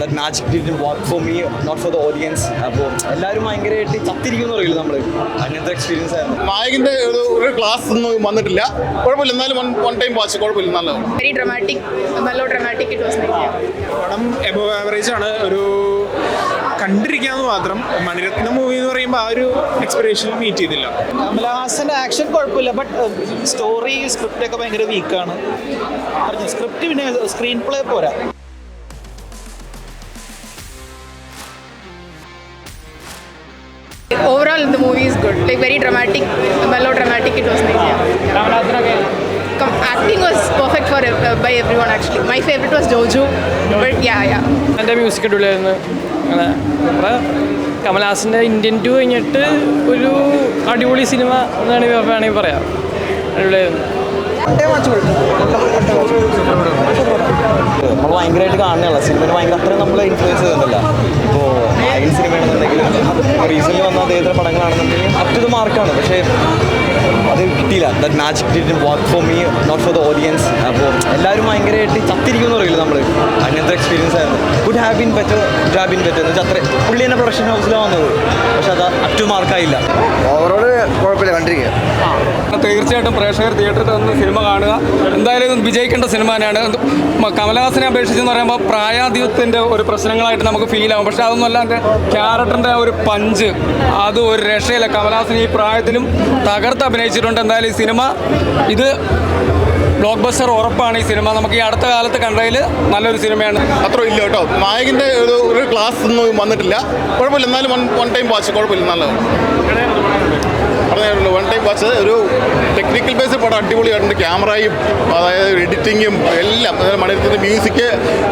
That magic did work for me not for the audience അപ്പോൾ എല്ലാവരും ഭയങ്കരമായിട്ട് ചത്തിരിക്കുന്നു അറിയില്ല നമ്മൾ അങ്ങനത്തെ എക്സ്പീരിയൻസ് ആയിരുന്നു. നായകന്റെ ഒരു ഒരു ക്ലാസ് ഒന്നും വന്നിട്ടില്ല. കുഴപ്പമില്ല. എന്നാലും വൺ വൺ ടൈം വാച്ച് കുഴപ്പമില്ല. നല്ലതാണ്. വെരി ഡ്രമാറ്റിക് നല്ല ഡ്രമാറ്റിക് ഇറ്റ് വാസ് പടം എബോ ആവറേജ് ആണ്. ഒരു കണ്ടിരിക്കാന്ന് മാത്രം മണിരത്ന മൂവി എന്ന് പറയുമ്പോൾ ആ ഒരു എക്സ്പെക്ടേഷൻ മീറ്റ് ചെയ്തില്ല. കമലഹാസന്റെ ആക്ഷൻ കുഴപ്പമില്ല. ബട്ട് സ്റ്റോറി സ്ക്രിപ്റ്റ് ഒക്കെ ഭയങ്കര വീക്കാണ് പറഞ്ഞു സ്ക്രിപ്റ്റ് പിന്നെ സ്ക്രീൻ പ്ലേ പോരാ. Overall the movie is good like very dramatic നല്ല dramatic it was like acting was perfect for by everyone actually my favourite was Joju but ya ya എന്റെ music അടിപൊളിയായിരുന്നു അങ്ങനെ നമ്മുടെ കമൽഹാസന്റെ ഇന്ത്യൻ ടു കഴിഞ്ഞിട്ട് ഒരു അടിപൊളി cinema എന്നാണ് വേണമെങ്കിൽ പറയാം. അടിപൊളിയായിരുന്നു. നമ്മൾ ഭയങ്കരമായിട്ട് കാണുന്നതല്ല. സിനിമയിൽ ഭയങ്കര അത്രയും നമ്മൾ ഇൻഫ്ലുവൻസ് ചെയ്യുന്നില്ല. ഇപ്പോൾ നായകൻ സിനിമയാണെന്നുണ്ടെങ്കിലും റീസെന്റ് വന്ന അദ്ദേഹത്തിന്റെ പടങ്ങളാണെന്നുണ്ടെങ്കിൽ അപ് ടു മാർക്കാണ് പക്ഷേ അത് കിട്ടിയില്ല. That magic did work for me not for the audience അപ്പോൾ എല്ലാവരും ഭയങ്കരമായിട്ട് ചത്തിരിക്കുമെന്ന് പറയില്ല നമ്മൾ അങ്ങനത്തെ എക്സ്പീരിയൻസ് ആയിരുന്നു. Could have been better have been better എന്ന് വെച്ചാൽ അത്ര പുള്ളി തന്നെ പ്രൊഡക്ഷൻ ഹൗസിലാണ് വന്നത്. പക്ഷെ അത് അപ് ടു മാർക്കായില്ല ഓവറോൾ കുഴപ്പമില്ല കണ്ടിരിക്കുക തീർച്ചയായിട്ടും പ്രേക്ഷകർ തിയേറ്ററിൽ വന്ന് സിനിമ കാണുക. എന്തായാലും വിജയിക്കേണ്ട സിനിമ തന്നെയാണ്. കമലഹാസിനെ കമലഹാസനെ അപേക്ഷിച്ചെന്ന് പറയുമ്പോൾ പ്രായാധിപത്യത്തിന്റെ ഒരു പ്രശ്നങ്ങളായിട്ട് നമുക്ക് ഫീൽ ആവും. പക്ഷേ അതൊന്നുമല്ല എന്റെ ക്യാരക്ടറിന്റെ ഒരു പഞ്ച് അത് ഒരു രക്ഷയില്ല. കമലഹാസൻ ഈ പ്രായത്തിലും തകർത്ത് അഭിനയിച്ചിട്ടുണ്ട്. എന്തായാലും ഈ സിനിമ ഇത് ബ്ലോക്ക് ബസ്റ്റർ ഉറപ്പാണ് ഈ സിനിമ നമുക്ക് ഈ അടുത്ത കാലത്ത് കണ്ടതിൽ നല്ലൊരു സിനിമയാണ് അത്ര ഇല്ല കേട്ടോ. നായകന്റെ ഒരു ക്ലാസ് ഒന്നും വന്നിട്ടില്ല. കുഴപ്പമില്ല. എന്നാലും വൺ വൺ ടൈം വാച്ച്. കുഴപ്പമില്ല. നല്ലതാണ്. പറഞ്ഞല്ലോ പക്ഷേ ഒരു ടെക്നിക്കൽ ബേസ് പടം അടിപൊളിയായിട്ടുണ്ട് ക്യാമറയും അതായത് എഡിറ്റിങ്ങും എല്ലാം അതായത് മണിരത്തിന്റെ മ്യൂസിക്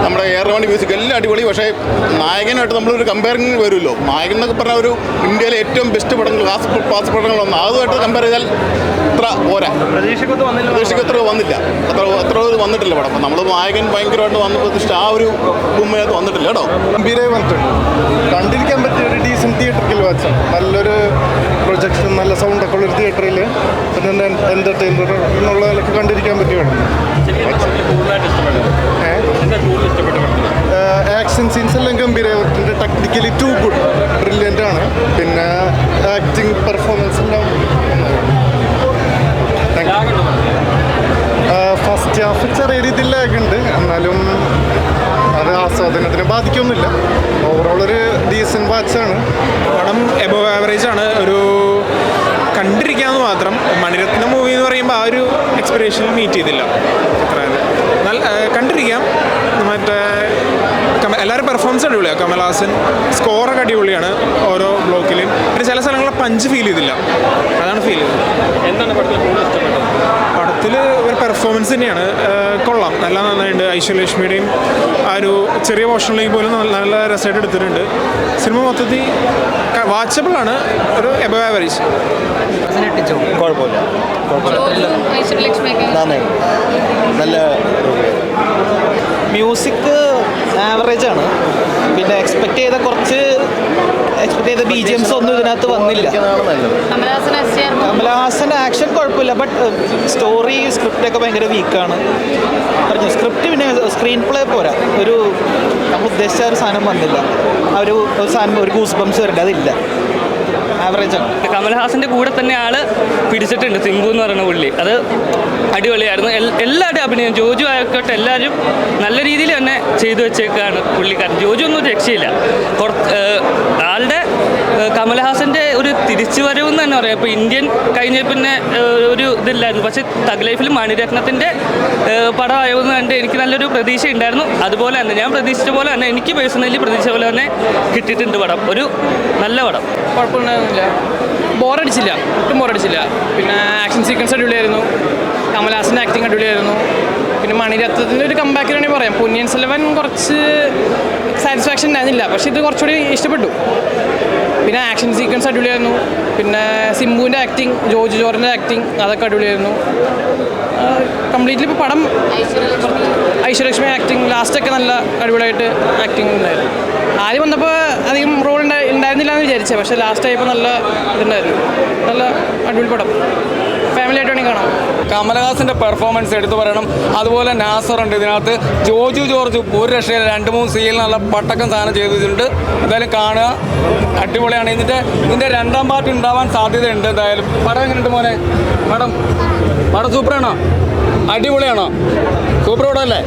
നമ്മുടെ എയർവണ്ടി മ്യൂസിക് എല്ലാം അടിപൊളി. പക്ഷേ നായകനായിട്ട് നമ്മളൊരു കമ്പയറിങ് വരുമല്ലോ. നായകൻ എന്നൊക്കെ പറഞ്ഞാൽ ഒരു ഇന്ത്യയിലെ ഏറ്റവും ബെസ്റ്റ് പടങ്ങൾ ക്ലാസ് ക്ലാസ് പടങ്ങളൊന്നും. അതുമായിട്ട് കമ്പയർ ചെയ്താൽ ഇത്ര പോരാ. പ്രതീക്ഷയ്ക്ക് വന്നില്ല. അത്ര അത്ര ഒരു വന്നിട്ടില്ല പടം. അപ്പം നമ്മൾ നായകൻ ഭയങ്കരമായിട്ട് വന്നപ്പോൾ ഇഷ്ടം ആ ഒരു ഭൂമിയകത്ത് വന്നിട്ടില്ല കേട്ടോ. ഗംഭീരമായി വന്നിട്ടുണ്ട്. കണ്ടിരിക്കാൻ പറ്റിയ ഒരു ഡീസന്റ് തിയേറ്ററിൽ വാച്ചാണ് നല്ലൊരു പ്രൊജക്ഷൻ നല്ല സൗണ്ടൊക്കെ ഉള്ളൊരു തിയേറ്ററിൽ പിന്നെ എന്റർടൈൻമെന്റ് എന്നുള്ള നിലയ്ക്ക് കണ്ടിരിക്കാൻ പറ്റുകയാണ് ആക്ഷൻ സീൻസ് എല്ലാം ഗംഭീരമായി ടെക്നിക്കലി ടു ഗുഡ് ബ്രില്യന്റ് ആണ്. പിന്നെ ആക്ടിങ് പെർഫോമൻസ് എല്ലാം ഫസ്റ്റ് ഹാഫ് ചെറിയ രീതിയിൽ ലാഗുണ്ട് എന്നാലും അത് ആസ്വാദനത്തിനെ ബാധിക്കൊന്നുമില്ല. ഓവറോൾ ഒരു ഡീസന്റ് വാച്ചാണ് പടം എബോ ആവറേജ് ആണ്. ഒരു കണ്ടിരിക്കാന്ന് മാത്രം മണിരത്ന മൂവി എന്ന് പറയുമ്പോൾ ആ ഒരു എക്സ്പെക്ടേഷൻ മീറ്റ് ചെയ്തില്ല. അത്ര നല്ല കണ്ടിരിക്കാം. മറ്റേ എല്ലാവരും പെർഫോമൻസ് അടിപൊളിയാണ് കമൽഹാസൻ സ്കോറൊക്കെ അടിപൊളിയാണ് ഓരോ ബ്ലോക്കിലും പിന്നെ ചില സ്ഥലങ്ങളിൽ പഞ്ച് ഫീൽ ചെയ്തില്ല. അതാണ് ഫീൽ ചെയ്തത്. എന്താണ് പടത്തിൽ ഒരു പെർഫോമൻസ് തന്നെയാണ്. കൊള്ളാം. നല്ല നന്നായിട്ടുണ്ട് ഐശ്വര്യലക്ഷ്മിയുടെയും ആ ഒരു ചെറിയ പോർഷനിലേക്ക് പോലും നല്ല നല്ല രസമായിട്ട് എടുത്തിട്ടുണ്ട്. സിനിമ മൊത്തത്തിൽ വാച്ചബിൾ ആണ്. ഒരു എബവ് ആവറേജ് കുഴപ്പമില്ല. നന്നായി. നല്ല മ്യൂസിക് ആവറേജ് ആണ്. പിന്നെ എക്സ്പെക്ട് ചെയ്ത കുറച്ച് എക്സ്പെക്ട് ചെയ്ത ബി ജി എംസ് ഒന്നും ഇതിനകത്ത് വന്നില്ല. കമലഹാസന്റെ ആക്ഷൻ കുഴപ്പമില്ല ബട്ട് സ്റ്റോറി സ്ക്രിപ്റ്റ് ഒക്കെ ഭയങ്കര വീക്കാണ് പറഞ്ഞു സ്ക്രിപ്റ്റ് പിന്നെ സ്ക്രീൻ പ്ലേ പോരാ. ഒരു നമ്മൾ ഉദ്ദേശിച്ച ഒരു സാധനം വന്നില്ല. ആ ഒരു ഒരു സാധനം ഒരു ഗൂസ് ബംസ് വരേണ്ട അതില്ല ആവറേജ് ആണ്. കമൽഹാസന്റെ കൂടെ തന്നെ ആൾ പിടിച്ചിട്ടുണ്ട് സിംഗു എന്ന് പറയുന്ന പുള്ളി. അത് അടിപൊളിയായിരുന്നു. എല്ലാവരുടെയും അഭിനയം. ജോജു ആയിക്കോട്ടെ എല്ലാവരും നല്ല രീതിയിൽ തന്നെ ചെയ്തു വെച്ചേക്കാണ് പുള്ളിക്കാരൻ. ജോജു ഒന്നും രക്ഷയില്ല. ആളുടെ ഏഹ്, കമൽഹാസന്റെ വരവ് തിരിച്ചുവരവ് എന്ന് തന്നെ പറയാം. ഇപ്പോൾ ഇന്ത്യൻ കഴിഞ്ഞ പിന്നെ ഒരു ഇതില്ലായിരുന്നു. പക്ഷേ തഗ് ലൈഫിൽ മണിരത്നത്തിന്റെ ഏഹ്, പടമായതെന്ന് കണ്ട് എനിക്ക് നല്ലൊരു പ്രതീക്ഷ ഉണ്ടായിരുന്നു അതുപോലെ തന്നെ ഞാൻ പ്രതീക്ഷിച്ച പോലെ തന്നെ എനിക്ക് പേഴ്സണലി പ്രതീക്ഷിച്ച പോലെ തന്നെ കിട്ടിയിട്ടുണ്ട് പടം. ഒരു നല്ല പടം. കുഴപ്പമുണ്ടായിരുന്നില്ല. ബോറടിച്ചില്ല. ഒട്ടും ബോറടിച്ചില്ല. പിന്നെ ആക്ഷൻ സീക്വൻസ് അടിപൊളിയായിരുന്നു. കമൽഹാസന്റെ ആക്ടിങ് അടിപൊളിയായിരുന്നു. പിന്നെ മണിരത്നത്തിന്റെ ഒരു കമ്പാക്ക് വേണമെങ്കിൽ പറയാം. പൊന്നിയൻ സെലവൻ കുറച്ച് സാറ്റിസ്ഫാക്ഷൻ ഉണ്ടായിരുന്നില്ല. പക്ഷേ ഇത് കുറച്ചുകൂടി ഇഷ്ടപ്പെട്ടു. പിന്നെ ആക്ഷൻ സീക്വൻസ് അടിപൊളിയായിരുന്നു. പിന്നെ സിംബുവിന്റെ ആക്ടിങ് ജോർജ് ജോറിന്റെ ആക്ടിങ് അതൊക്കെ അടിപൊളിയായിരുന്നു. കംപ്ലീറ്റ്ലി ഇപ്പോൾ പടം ഐശ്വര്യലക്ഷ്മി ആക്ടിങ് ലാസ്റ്റൊക്കെ നല്ല അടിപൊളിയായിട്ട് ആക്ടിങ് ഉണ്ടായിരുന്നു. ആദ്യം വന്നപ്പോൾ അധികം റോൾ ഉണ്ടായിരുന്നില്ല എന്ന് വിചാരിച്ചത് പക്ഷേ ലാസ്റ്റ് ആയപ്പോൾ നല്ല ഇതുണ്ടായിരുന്നു. നല്ല അടിപൊളി പടം. ഫാമിലി ആയിട്ട് വേണമെങ്കിൽ കാണാം. കമലഹാസന്റെ പെർഫോമൻസ് എടുത്തു പറയണം. അതുപോലെ നാസർ ഉണ്ട് ഇതിനകത്ത്. ജോജു ജോർജ് ഒരു രക്ഷയിൽ രണ്ട് മൂന്ന് സീനിൽ നല്ല പട്ടക്കം സാധനം ചെയ്തിട്ടുണ്ട് എന്തായാലും കാണുക. അടിപൊളിയാണ്. ഇതിന്റെ ഇതിന്റെ രണ്ടാം പാർട്ട് ഉണ്ടാവാൻ സാധ്യതയുണ്ട്. എന്തായാലും പടം എങ്ങനെയുണ്ട് മോനെ? പടം പടം സൂപ്പറാണോ അടിപൊളിയാണോ? സൂപ്പർ പടം അല്ലേ?